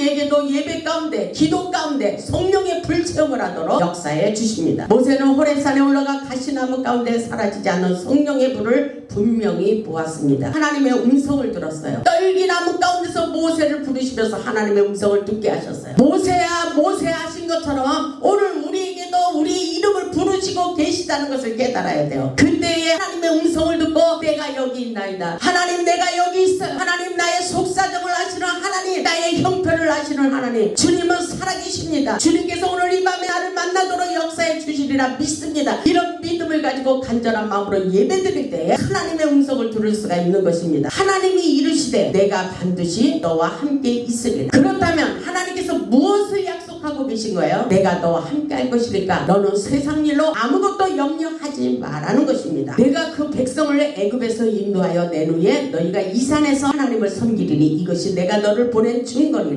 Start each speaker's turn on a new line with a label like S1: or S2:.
S1: 우리에게 도 예배 가운데 기도 가운데 성령의 불체험을 하도록 역사해 주십니다. 모세는 호렙산에 올라가 가시나무 가운데 사라지지 않는 성령의 불을 분명히 보았습니다. 하나님의 음성을 들었어요. 떨기나무 가운데서 모세를 부르시면서 하나님의 음성을 듣게 하셨어요. 모세야 모세 하신 것처럼 오늘 우리에게도 우리 이름을 부르시고 계시다는 것을 깨달아야 돼요. 그때에 하나님의 음성을 듣고 내가 여기 있나이다. 하나님 내가 여기 아시는 하나님 주님은 살아계십니다. 주님께서 오늘 이 밤에 나를 만나도록 역사해 주시리라 믿습니다. 이런 믿음을 가지고 간절한 마음으로 예배드릴 때 하나님의 음성을 들을 수가 있는 것입니다. 하나님이 이르시되 내가 반드시 너와 함께 있으리라. 그렇다면 하나님께서 무엇을 약속하고 계신 거예요? 내가 너와 함께 할 것이니까 너는 세상 일로 아무것도 염려하지 말라는 것입니다. 내가 그 백성을 애굽에서 인도하여 낸 후에 너희가 이 산에서 하나님을 섬기리니 이것이 내가 너를 보낸 증거니라.